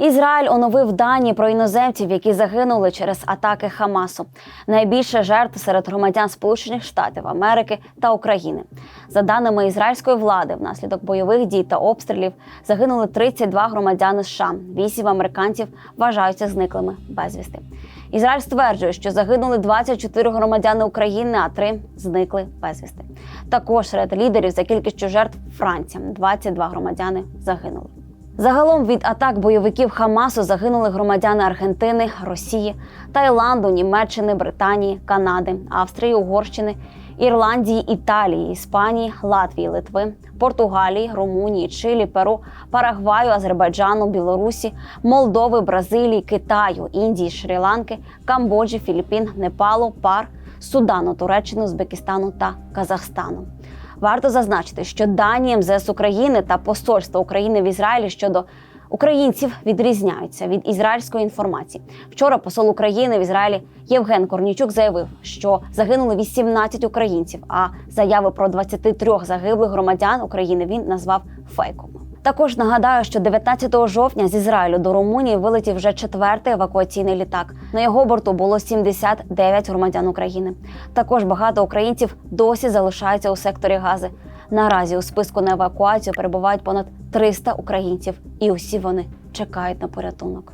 Ізраїль оновив дані про іноземців, які загинули через атаки Хамасу. Найбільше жертв серед громадян Сполучених Штатів Америки та України. За даними ізраїльської влади, внаслідок бойових дій та обстрілів загинули 32 громадяни США. Вісім американців вважаються зниклими безвісти. Ізраїль стверджує, що загинули 24 громадяни України, а три зникли безвісти. Також серед лідерів за кількістю жертв Франція 22 громадяни загинули. Загалом від атак бойовиків Хамасу загинули громадяни Аргентини, Росії, Таїланду, Німеччини, Британії, Канади, Австрії, Угорщини, Ірландії, Італії, Іспанії, Латвії, Литви, Португалії, Румунії, Чилі, Перу, Парагваю, Азербайджану, Білорусі, Молдови, Бразилії, Китаю, Індії, Шрі-Ланки, Камбоджі, Філіппін, Непалу, Пар, Судану, Туреччини, Узбекистану та Казахстану. Варто зазначити, що дані МЗС України та Посольства України в Ізраїлі щодо українців відрізняються від ізраїльської інформації. Вчора посол України в Ізраїлі Євген Корнічук заявив, що загинули 18 українців. А заяви про 23 загиблих громадян України він назвав фейком. Також нагадаю, що 19 жовтня з Ізраїлю до Румунії вилетів вже четвертий евакуаційний літак. На його борту було 79 громадян України. Також багато українців досі залишаються у секторі Гази. Наразі у списку на евакуацію перебувають понад 300 українців, і усі вони чекають на порятунок.